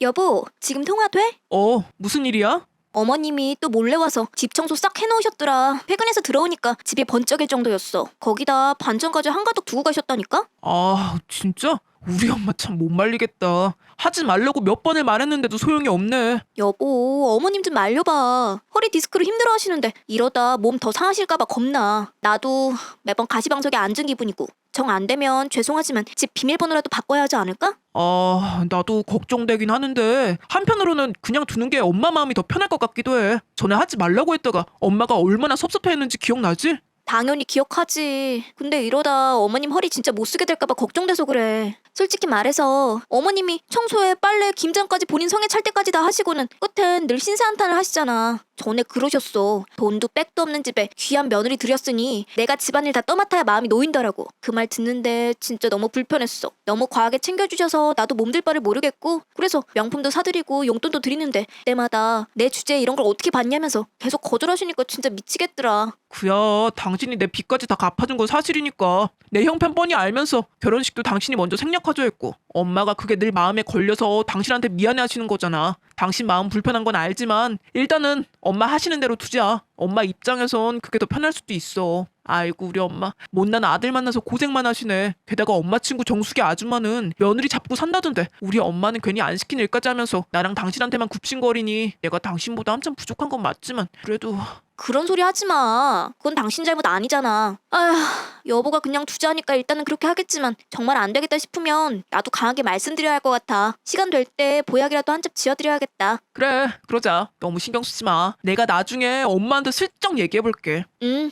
여보, 지금 통화 돼? 어, 무슨 일이야? 어머님이 또 몰래 와서 집 청소 싹 해놓으셨더라. 퇴근해서 들어오니까 집이 번쩍일 정도였어. 거기다 반찬까지 한가득 두고 가셨다니까? 아, 진짜? 우리 엄마 참 못 말리겠다. 하지 말라고 몇 번을 말했는데도 소용이 없네. 여보, 어머님 좀 말려봐. 허리 디스크로 힘들어 하시는데 이러다 몸 더 상하실까봐 겁나. 나도 매번 가시방석에 앉은 기분이고. 정 안 되면 죄송하지만 집 비밀번호라도 바꿔야 하지 않을까? 아, 나도 걱정되긴 하는데 한편으로는 그냥 두는 게 엄마 마음이 더 편할 것 같기도 해. 전에 하지 말라고 했다가 엄마가 얼마나 섭섭해했는지 기억나지? 당연히 기억하지. 근데 이러다 어머님 허리 진짜 못 쓰게 될까봐 걱정돼서 그래. 솔직히 말해서 어머님이 청소에 빨래, 김장까지 본인 성에 찰 때까지 다 하시고는 끝엔 늘 신세한탄을 하시잖아. 전에 그러셨어. 돈도 백도 없는 집에 귀한 며느리 들였으니 내가 집안일 다 떠맡아야 마음이 놓인다라고. 그 말 듣는데 진짜 너무 불편했어. 너무 과하게 챙겨주셔서 나도 몸들 바를 모르겠고 그래서 명품도 사드리고 용돈도 드리는데 때마다 내 주제에 이런 걸 어떻게 받냐면서 계속 거절하시니까 진짜 미치겠더라. 그야, 당신이 내 빚까지 다 갚아준 건 사실이니까. 내 형편 뻔히 알면서 결혼식도 당신이 먼저 생략하죠 했고. 엄마가 그게 늘 마음에 걸려서 당신한테 미안해 하시는 거잖아. 당신 마음 불편한 건 알지만 일단은 엄마 하시는 대로 두자. 엄마 입장에선 그게 더 편할 수도 있어. 아이고 우리 엄마 못난 아들 만나서 고생만 하시네. 게다가 엄마 친구 정숙이 아줌마는 며느리 잡고 산다던데 우리 엄마는 괜히 안 시킨 일까지 하면서 나랑 당신한테만 굽신거리니 내가 당신보다 한참 부족한 건 맞지만 그래도 그런 소리 하지 마. 그건 당신 잘못 아니잖아. 아휴, 여보가 그냥 두자니까 일단은 그렇게 하겠지만 정말 안 되겠다 싶으면 나도 강하게 말씀드려야 할 것 같아. 시간 될 때 보약이라도 한 chấp 지어드려야겠다. 그래 그러자 너무 신경 쓰지 마 내가 나중에 엄마한테 슬쩍 얘기해볼게 응.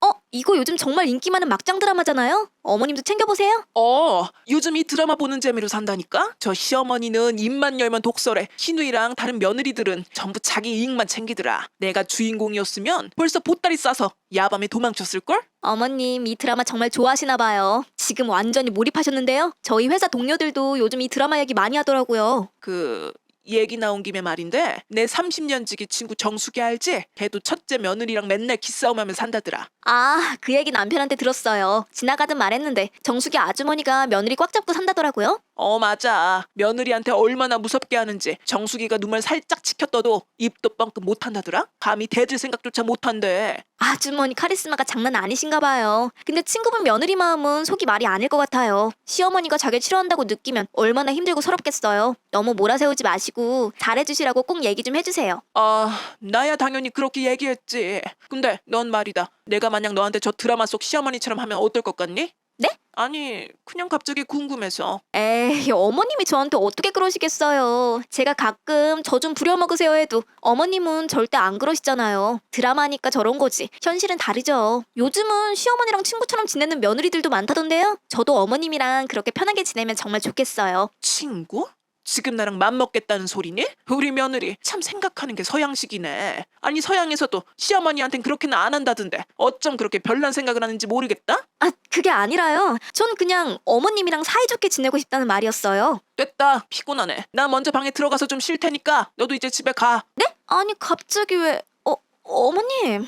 어, 이거 요즘 정말 인기 많은 막장 드라마잖아요? 어머님도 챙겨보세요. 어 요즘 이 드라마 보는 재미로 산다니까 저 시어머니는 입만 열면 독설해 신우이랑 다른 며느리들은 전부 자기 이익만 챙기더라 내가 주인공이었으면 벌써 보따리 싸서 야밤에 도망쳤을걸? 어머님 이 드라마 정말 좋아하시나 봐요. 지금 완전히 몰입하셨는데요. 저희 회사 동료들도 요즘 이 드라마 얘기 많이 하더라고요. 그 얘기 나온 김에 말인데 내 30년 지기 친구 정숙이 알지? 걔도 첫째 며느리랑 맨날 기싸움하며 산다더라 아, 그 얘기 남편한테 들었어요. 지나가듯 말했는데 정숙이 아주머니가 며느리 꽉 잡고 산다더라고요. 어 맞아 며느리한테 얼마나 무섭게 하는지 정숙이가 눈을 살짝 치켰더도 입도 뻥끗 못한다더라 감히 대들 생각조차 못한대 아주머니 카리스마가 장난 아니신가 봐요. 근데 친구분 며느리 마음은 속이 말이 아닐 것 같아요. 시어머니가 자기를 싫어한다고 느끼면 얼마나 힘들고 서럽겠어요. 너무 몰아세우지 마시고 잘해주시라고 꼭 얘기 좀 해주세요. 아 나야 당연히 그렇게 얘기했지 근데 넌 말이다 내가 만약 너한테 저 드라마 속 시어머니처럼 하면 어떨 것 같니? 네? 아니 그냥 갑자기 궁금해서 에이, 어머님이 저한테 어떻게 그러시겠어요. 제가 가끔 저 좀 부려먹으세요 해도 어머님은 절대 안 그러시잖아요. 드라마니까 저런 거지. 현실은 다르죠. 요즘은 시어머니랑 친구처럼 지내는 며느리들도 많다던데요. 저도 어머님이랑 그렇게 편하게 지내면 정말 좋겠어요. 친구? 지금 나랑 맘먹겠다는 소리니? 우리 며느리 참 생각하는 게 서양식이네. 아니 서양에서도 시어머니한텐 그렇게는 안 한다던데 어쩜 그렇게 별난 생각을 하는지 모르겠다? 아, 그게 아니라요. 전 그냥 어머님이랑 사이좋게 지내고 싶다는 말이었어요. 됐다 피곤하네. 나 먼저 방에 들어가서 좀 쉴 테니까 너도 이제 집에 가. 네? 아니, 갑자기 왜... 어, 어머님.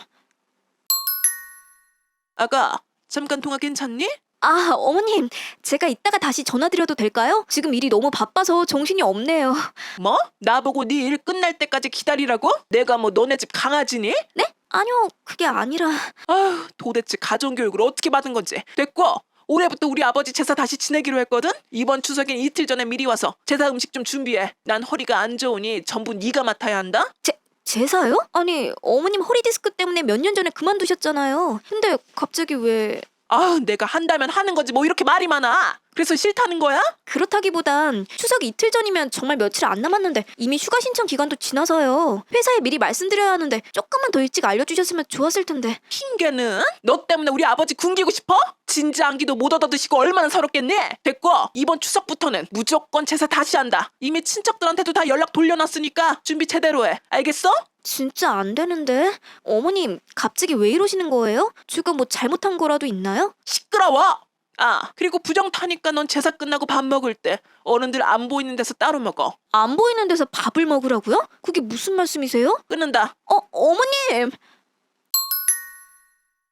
아가 잠깐 통화 괜찮니? 아, 어머님. 제가 이따가 다시 전화드려도 될까요? 지금 일이 너무 바빠서 정신이 없네요. 뭐? 나보고 네 일 끝날 때까지 기다리라고? 내가 뭐 너네 집 강아지니? 네? 아니요, 그게 아니라... 아휴 도대체 가정교육을 어떻게 받은 건지 됐고 올해부터 우리 아버지 제사 다시 지내기로 했거든 이번 추석엔 이틀 전에 미리 와서 제사 음식 좀 준비해 난 허리가 안 좋으니 전부 네가 맡아야 한다 제, 제사요? 아니, 어머님 허리 디스크 때문에 몇 년 전에 그만두셨잖아요. 근데 갑자기 왜... 아휴 내가 한다면 하는 거지. 뭐 이렇게 말이 많아 그래서 싫다는 거야? 그렇다기보단 추석 이틀 전이면 정말 며칠 안 남았는데 이미 휴가 신청 기간도 지나서요. 회사에 미리 말씀드려야 하는데 조금만 더 일찍 알려주셨으면 좋았을 텐데. 핑계는? 너 때문에 우리 아버지 굶기고 싶어? 진지 안기도 못 얻어드시고 얼마나 서럽겠니? 됐고 이번 추석부터는 무조건 제사 다시 한다 이미 친척들한테도 다 연락 돌려놨으니까 준비 제대로 해 알겠어? 진짜 안 되는데? 어머님, 갑자기 왜 이러시는 거예요? 제가 뭐 잘못한 거라도 있나요? 시끄러워. 아, 그리고 부정 타니까 넌 제사 끝나고 밥 먹을 때 어른들 안 보이는 데서 따로 먹어. 안 보이는 데서 밥을 먹으라고요? 그게 무슨 말씀이세요? 끊는다. 어, 어머님!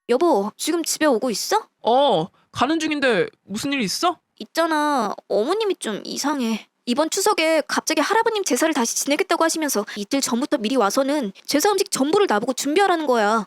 여보, 지금 집에 오고 있어? 어, 가는 중인데 무슨 일 있어? 있잖아. 어머님이 좀 이상해. 이번 추석에 갑자기 할아버님 제사를 다시 지내겠다고 하시면서 이틀 전부터 미리 와서는 제사 음식 전부를 나보고 준비하라는 거야.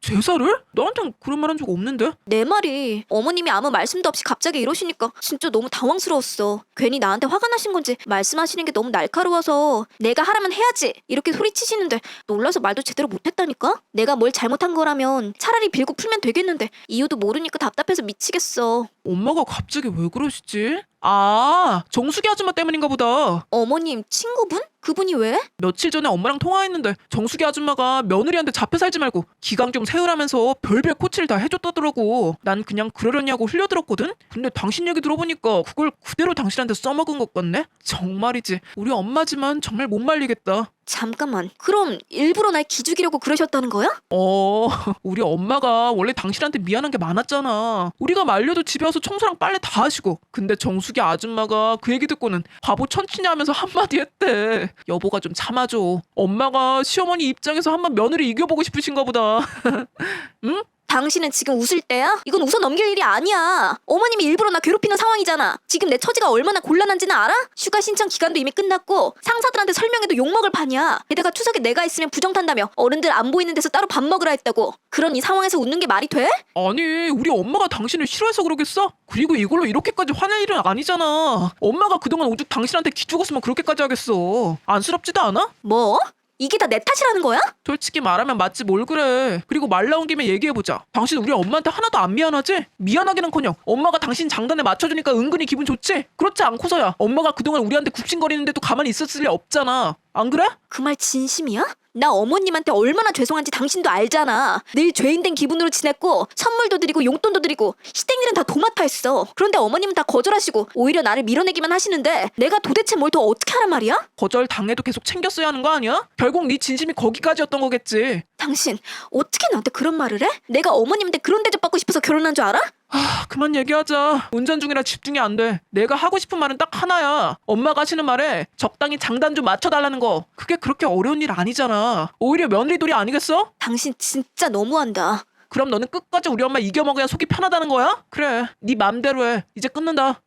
제사를? 나한텐 그런 말 한 적 없는데? 내 말이 어머님이 아무 말씀도 없이 갑자기 이러시니까 진짜 너무 당황스러웠어. 괜히 나한테 화가 나신 건지 말씀하시는 게 너무 날카로워서 내가 하라면 해야지 이렇게 소리치시는데 놀라서 말도 제대로 못했다니까? 내가 뭘 잘못한 거라면 차라리 빌고 풀면 되겠는데 이유도 모르니까 답답해서 미치겠어. 엄마가 갑자기 왜 그러시지? 아, 정수기 아줌마 때문인가 보다. 어머님 친구분? 그분이 왜? 며칠 전에 엄마랑 통화했는데 정수기 아줌마가 며느리한테 잡혀 살지 말고 기강 좀 세우라면서 별별 코치를 다 해줬다더라고. 난 그냥 그러려냐고 흘려들었거든? 근데 당신 얘기 들어보니까 그걸 그대로 당신한테 써먹은 것 같네? 정말이지. 우리 엄마지만 정말 못 말리겠다. 잠깐만. 그럼 일부러 날 기죽이려고 그러셨다는 거야? 어, 우리 엄마가 원래 당신한테 미안한 게 많았잖아. 우리가 말려도 집에 와서 청소랑 빨래 다 하시고. 근데 정수기 아줌마가 그 얘기 듣고는 바보 천치냐 하면서 한마디 했대. 여보가 좀 참아줘. 엄마가 시어머니 입장에서 한번 며느리 이겨보고 싶으신가 보다. 당신은 지금 웃을 때야? 이건 웃어 넘길 일이 아니야. 어머님이 일부러 나 괴롭히는 상황이잖아. 지금 내 처지가 얼마나 곤란한지는 알아? 휴가 신청 기간도 이미 끝났고 상사들한테 설명해도 욕먹을 판이야. 게다가 추석에 내가 있으면 부정 탄다며 어른들 안 보이는 데서 따로 밥 먹으라 했다고. 그런 이 상황에서 웃는 게 말이 돼? 아니, 우리 엄마가 당신을 싫어해서 그러겠어? 그리고 이걸로 이렇게까지 화낼 일은 아니잖아. 엄마가 그동안 오죽 당신한테 기죽었으면 그렇게까지 하겠어. 안쓰럽지도 않아? 뭐? 이게 다 내 탓이라는 거야? 솔직히 말하면 맞지 뭘 그래. 그리고 말 나온 김에 얘기해보자. 당신 우리 엄마한테 하나도 안 미안하지? 미안하기는커녕 엄마가 당신 장단에 맞춰주니까 은근히 기분 좋지? 그렇지 않고서야 엄마가 그동안 우리한테 굽신거리는데도 가만히 있었을 리 없잖아. 안 그래? 그 말 진심이야? 나 어머님한테 얼마나 죄송한지 당신도 알잖아. 늘 죄인된 기분으로 지냈고 선물도 드리고 용돈도 드리고 시댁일은 다 도맡아 했어. 그런데 어머님은 다 거절하시고 오히려 나를 밀어내기만 하시는데 내가 도대체 뭘 더 어떻게 하란 말이야? 거절 당해도 계속 챙겼어야 하는 거 아니야? 결국 네 진심이 거기까지였던 거겠지. 당신 어떻게 나한테 그런 말을 해? 내가 어머님한테 그런 대접 받고 싶어서 결혼한 줄 알아? 아, 그만 얘기하자. 운전 중이라 집중이 안 돼. 내가 하고 싶은 말은 딱 하나야. 엄마가 하시는 말에 적당히 장단 좀 맞춰달라는 거. 그게 그렇게 어려운 일 아니잖아. 오히려 며느리돌이 아니겠어? 당신 진짜 너무한다. 그럼 너는 끝까지 우리 엄마 이겨먹어야 속이 편하다는 거야? 그래, 네 맘대로 해. 이제 끊는다.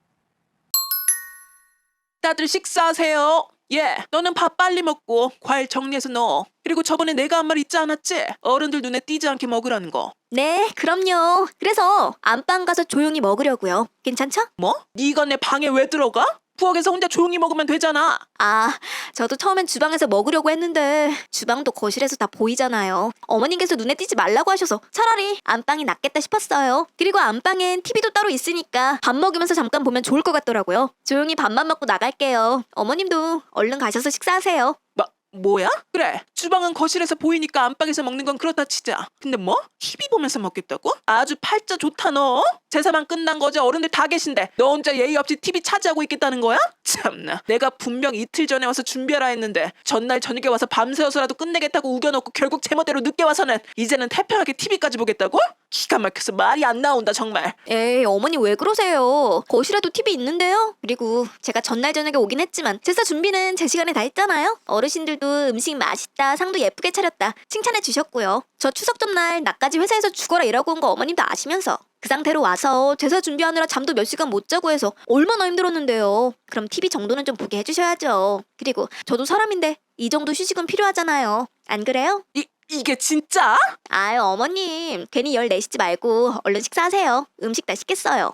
다들 식사하세요. 예, 너는 밥 빨리 먹고 과일 정리해서 넣어. 그리고 저번에 내가 한말 있지 않았지? 어른들 눈에 띄지 않게 먹으라는 거. 네, 그럼요. 그래서 안방 가서 조용히 먹으려고요. 괜찮죠? 뭐? 네가 내 방에 왜 들어가? 부엌에서 혼자 조용히 먹으면 되잖아. 아, 저도 처음엔 주방에서 먹으려고 했는데 주방도 거실에서 다 보이잖아요. 어머님께서 눈에 띄지 말라고 하셔서 차라리 안방이 낫겠다 싶었어요. 그리고 안방엔 TV도 따로 있으니까 밥 먹으면서 잠깐 보면 좋을 것 같더라고요. 조용히 밥만 먹고 나갈게요. 어머님도 얼른 가셔서 식사하세요. 뭐, 뭐야? 그래, 주방은 거실에서 보이니까 안방에서 먹는 건 그렇다 치자. 근데 뭐? TV 보면서 먹겠다고? 아주 팔자 좋다 너. 제사만 끝난 거지 어른들 다 계신데 너 혼자 예의 없이 TV 차지하고 있겠다는 거야? 참나, 내가 분명 이틀 전에 와서 준비하라 했는데 전날 저녁에 와서 밤새워서라도 끝내겠다고 우겨놓고 결국 제멋대로 늦게 와서는 이제는 태평하게 TV까지 보겠다고? 기가 막혀서 말이 안 나온다 정말. 에이, 어머니 왜 그러세요? 거실에도 TV 있는데요? 그리고 제가 전날 저녁에 오긴 했지만 제사 준비는 제 시간에 다 했잖아요. 어르신들도 음식 맛있다, 상도 예쁘게 차렸다 칭찬해 주셨고요. 저 추석 전날 나까지 회사에서 죽어라 일하고 온 거 어머님도 아시면서 그 상태로 와서 제사 준비하느라 잠도 몇 시간 못 자고 해서 얼마나 힘들었는데요. 그럼 TV 정도는 좀 보게 해주셔야죠. 그리고 저도 사람인데 이 정도 휴식은 필요하잖아요. 안 그래요? 이 이게 진짜? 아유 어머님 괜히 열 내시지 말고 얼른 식사하세요. 음식 다 식겠어요.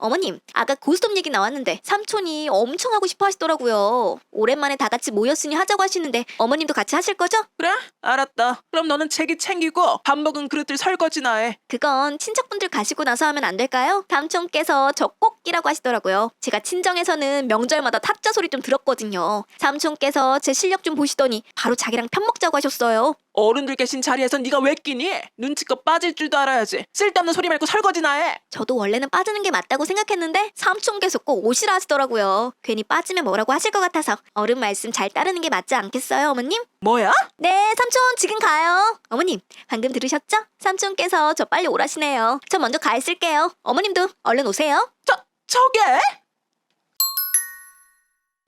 어머님, 아까 고스톱 얘기 나왔는데 삼촌이 엄청 하고 싶어 하시더라고요. 오랜만에 다 같이 모였으니 하자고 하시는데 어머님도 같이 하실 거죠? 그래? 알았다. 그럼 너는 책이 챙기고 밥 먹은 그릇들 설거지나 해. 그건 친척분들 가시고 나서 하면 안 될까요? 삼촌께서 저꼭 끼라고 하시더라고요. 제가 친정에서는 명절마다 타짜 소리 좀 들었거든요. 삼촌께서 제 실력 좀 보시더니 바로 자기랑 편 먹자고 하셨어요. 어른들 계신 자리에서 네가 왜 끼니? 눈치껏 빠질 줄도 알아야지. 쓸데없는 소리 말고 설거지나 해. 저도 원래는 빠지는 게 맞다고 생각했는데 삼촌께서 꼭 오시라 하시더라고요. 괜히 빠지면 뭐라고 하실 것 같아서 어른 말씀 잘 따르는 게 맞지 않겠어요, 어머님? 뭐야? 네, 삼촌 지금 가요. 어머님, 방금 들으셨죠? 삼촌께서 저 빨리 오라시네요. 저 먼저 가 있을게요. 어머님도 얼른 오세요. 저 저게?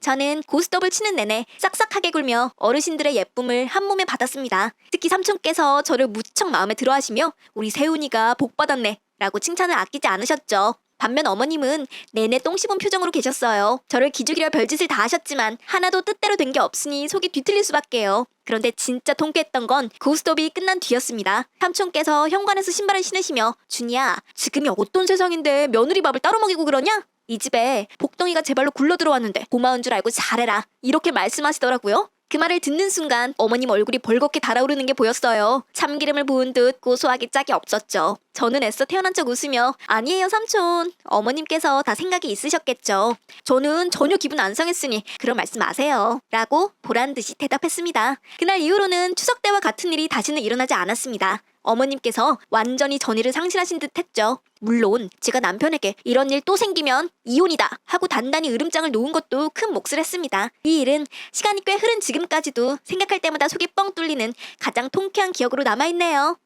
저는 고스톱을 치는 내내 싹싹하게 굴며 어르신들의 예쁨을 한 몸에 받았습니다. 특히 삼촌께서 저를 무척 마음에 들어 하시며 우리 세훈이가 복 받았네. 라고 칭찬을 아끼지 않으셨죠. 반면 어머님은 내내 똥 씹은 표정으로 계셨어요. 저를 기죽이려 별짓을 다 하셨지만 하나도 뜻대로 된 게 없으니 속이 뒤틀릴 수밖에요. 그런데 진짜 통쾌했던 건 고스톱이 끝난 뒤였습니다. 삼촌께서 현관에서 신발을 신으시며 준이야 지금이 어떤 세상인데 며느리 밥을 따로 먹이고 그러냐? 이 집에 복덩이가 제 발로 굴러 들어왔는데 고마운 줄 알고 잘해라 이렇게 말씀하시더라고요. 그 말을 듣는 순간 어머님 얼굴이 벌겋게 달아오르는 게 보였어요. 참기름을 부은 듯 고소하기 짝이 없었죠. 저는 애써 태어난 척 웃으며 아니에요 삼촌. 어머님께서 다 생각이 있으셨겠죠. 저는 전혀 기분 안 상했으니 그런 말씀 마세요. 라고 보란 듯이 대답했습니다. 그날 이후로는 추석 때와 같은 일이 다시는 일어나지 않았습니다. 어머님께서 완전히 전의를 상실하신 듯 했죠. 물론 제가 남편에게 이런 일 또 생기면 이혼이다 하고 단단히 으름장을 놓은 것도 큰 몫을 했습니다. 이 일은 시간이 꽤 흐른 지금까지도 생각할 때마다 속이 뻥 뚫리는 가장 통쾌한 기억으로 남아있네요.